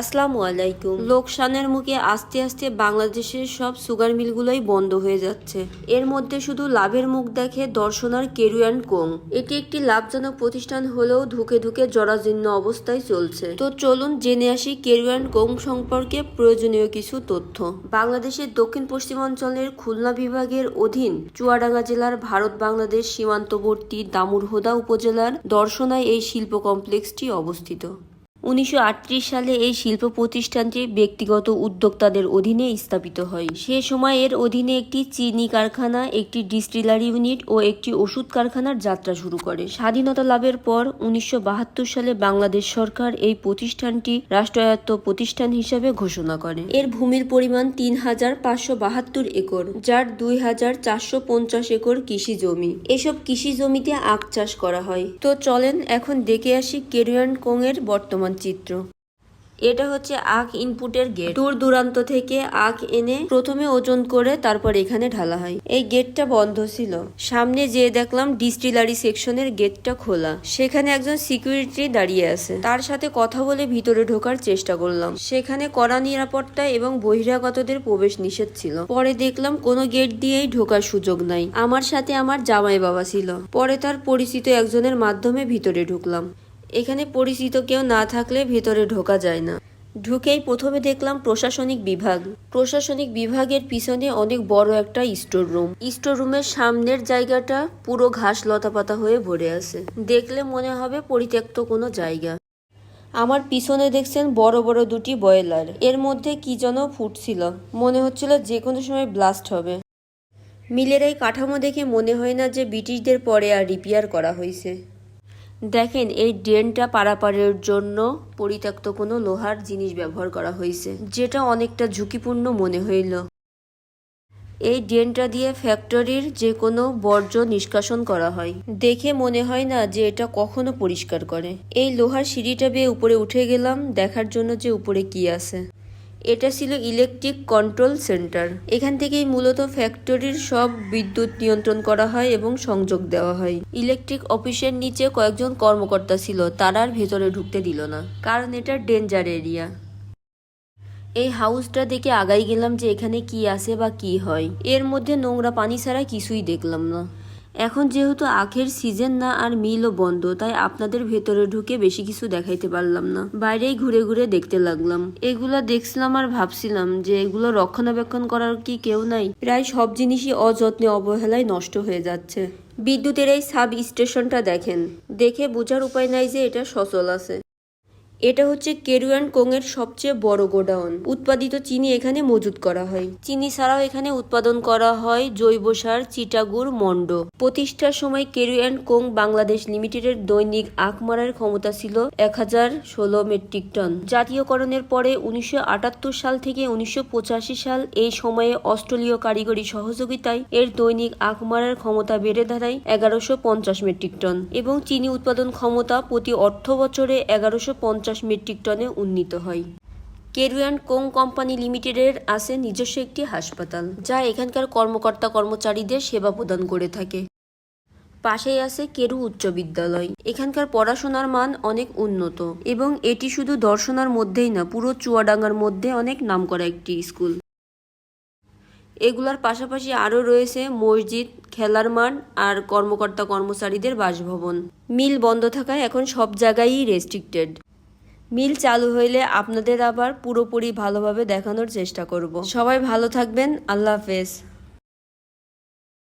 আসসালামু আলাইকুম। লোকসানের মুখে আস্তে আস্তে বাংলাদেশের সব সুগার মিলগুলোই বন্ধ হয়ে যাচ্ছে। এর মধ্যে শুধু লাভের মুখ দেখে দর্শনার কেরুয়ান কোং। এটি একটি লাভজনক প্রতিষ্ঠান হলেও ধুকে ধুকে জরাজীর্ণ অবস্থায় চলছে। তো চলুন জেনে আসি কেরুয়ান কোং সম্পর্কে প্রয়োজনীয় কিছু তথ্য। বাংলাদেশের দক্ষিণ পশ্চিমাঞ্চলের খুলনা বিভাগের অধীন চুয়াডাঙ্গা জেলার ভারত বাংলাদেশ সীমান্তবর্তী দামুরহুদা উপজেলার দর্শনায় এই শিল্প কমপ্লেক্সটি অবস্থিত। উনিশশো আটত্রিশ সালে এই শিল্প প্রতিষ্ঠানটি ব্যক্তিগত উদ্যোক্তাদের অধীনে স্থাপিত হয়। সে সময় এর অধীনে একটি চিনি কারখানা, একটি ডিস্টিলারি ইউনিট ও একটি ওষুধ কারখানার যাত্রা শুরু করে। স্বাধীনতা লাভের পর উনিশশো বাহাত্তর সালে বাংলাদেশ সরকার এই প্রতিষ্ঠানটি রাষ্ট্রায়ত্ত প্রতিষ্ঠান হিসেবে ঘোষণা করে। এর ভূমির পরিমাণ তিন হাজার পাঁচশো বাহাত্তর একর, যার দুই হাজার চারশো পঞ্চাশ একর কৃষি জমি। এসব কৃষি জমিতে আখ চাষ করা হয়। তো চলেন এখন দেখে আসি কেরিয়ান কোং এর বর্তমান চিত্র। এটা হচ্ছে আখ ইনপুটের গেট দূর দূরান্ত থেকে আখ এনে প্রথমে ওজন করে তারপর এখানে ঢালা হয়। এই গেটটা বন্ধ ছিল। সামনে যেয়ে দেখলাম ডিস্টিলারি সেকশনের গেটটা খোলা। সেখানে একজন সিকিউরিটি দাঁড়িয়ে আছে। তার সাথে কথা বলে ভিতরে ঢোকার চেষ্টা করলাম। সেখানে কড়া নিরাপত্তা এবং বহিরাগতদের প্রবেশ নিষেধ ছিল। পরে দেখলাম কোনো গেট দিয়েই ঢোকার সুযোগ নাই। আমার সাথে আমার জামাই বাবা ছিল। পরে তার পরিচিত একজনের মাধ্যমে ভিতরে ঢুকলাম। এখানে পরিচিত কেউ না থাকলে ভেতরে ঢোকা যায় না। ঢুকেই প্রথমে দেখলাম প্রশাসনিক বিভাগ। প্রশাসনিক বিভাগের পিছনে অনেক বড় একটা স্টোর রুম। স্টোর রুমের সামনের জায়গাটা পুরো ঘাস লতাপাতা হয়ে ভরে আছে। দেখলে মনে হবে পরিত্যক্ত কোনো জায়গা। আমার পিছনে দেখছেন বড় বড় দুটি বয়লার এর মধ্যে কি যেন ফুটছিল। মনে হচ্ছিল যে কোনো সময় ব্লাস্ট হবে। মিলের এই কাঠামো দেখে মনে হয় না যে ব্রিটিশদের পরে আর রিপেয়ার করা হয়েছে। দেখেন, এই ড্রেনটা পারাপারের জন্য পরিত্যক্ত কোনো লোহার জিনিস ব্যবহার করা হয়েছে, যেটা অনেকটা ঝুঁকিপূর্ণ মনে হইল। এই ড্রেনটা দিয়ে ফ্যাক্টরির যে কোনো বর্জ্য নিষ্কাশন করা হয়। দেখে মনে হয় না যে এটা কখনো পরিষ্কার করে। এই লোহার সিঁড়িটা বেয়ে উপরে উঠে গেলাম, দেখার জন্য যে উপরে কি আছে। এটা ছিল ইলেকট্রিক কন্ট্রোল সেন্টার এখান থেকেই মূলত ফ্যাক্টরির সব বিদ্যুৎ নিয়ন্ত্রণ করা হয় এবং সংযোগ দেওয়া হয়। ইলেকট্রিক অফিসের নিচে কয়েকজন কর্মকর্তা ছিল, তারা আর ভেতরে ঢুকতে দিল না, কারণ এটা ডেঞ্জার এরিয়া এই হাউসটা দেখে আগাই গেলাম যে এখানে কি আছে বা কি হয়। এর মধ্যে নোংরা পানি ছাড়া কিছুই দেখলাম না। এখন যেহেতু আখের সিজন না আর মিলও বন্ধ, তাই আপনাদের ভেতরে ঢুকে বেশি কিছু দেখাইতে পারলাম না। বাইরেই ঘুরে ঘুরে দেখতে লাগলাম। এগুলা দেখছিলাম আর ভাবছিলাম যে এগুলো রক্ষণাবেক্ষণ করার কি কেউ নাই। প্রায় সব জিনিসই অযত্নে অবহেলায় নষ্ট হয়ে যাচ্ছে। বিদ্যুতের এই সাব স্টেশনটা দেখেন। দেখে বোঝার উপায় নাই যে এটা সচল আছে। এটা হচ্ছে কেরুয়ান কোংয়ের সবচেয়ে বড় গোডাউন। উৎপাদিত চিনি এখানে মজুত করা হয়। চিনি ছাড়াও এখানে উৎপাদন করা হয় জৈব সার চিটাগুড় মন্ড। প্রতিষ্ঠার সময় কেরুয়ান কোং বাংলাদেশ লিমিটেডের দৈনিক আখ মারার ক্ষমতা ছিল এক হাজার ষোলো মেট্রিক টন। জাতীয়করণের পরে উনিশশো আটাত্তর সাল থেকে উনিশশো পঁচাশি সাল এই সময়ে অস্ট্রেলীয় কারিগরি সহযোগিতায় এর দৈনিক আখ মারার ক্ষমতা বেড়ে দাঁড়ায় এগারোশো মেট্রিক টন এবং চিনি উৎপাদন ক্ষমতা প্রতি অর্থ বছরে এগারোশো পঞ্চাশ মেট্রিক টনে উন্নীত হয়। কেরুয়ান কোং কোম্পানি লিমিটেডের আছে নিজস্ব একটি হাসপাতাল, যা এখানকার কর্মকর্তা কর্মচারীদের সেবা প্রদান করে থাকে। পাশেই আছে কেরু উচ্চ বিদ্যালয়। এখানকার পড়াশোনার মান অনেক উন্নত এবং এটি শুধু দর্শনার মধ্যেই না, পুরো চুয়াডাঙ্গার মধ্যে অনেক নামকরা একটি স্কুল। এগুলার পাশাপাশি আরও রয়েছে মসজিদ, খেলার মাঠ আর কর্মকর্তা কর্মচারীদের বাসভবন। মিল বন্ধ থাকায় এখন সব জায়গায়ই রেস্ট্রিক্টেড মিল চালু হইলে আপনাদের আবার পুরোপুরি ভালোভাবে দেখানোর চেষ্টা করব। সবাই ভালো থাকবেন, আল্লাহ হাফেজ।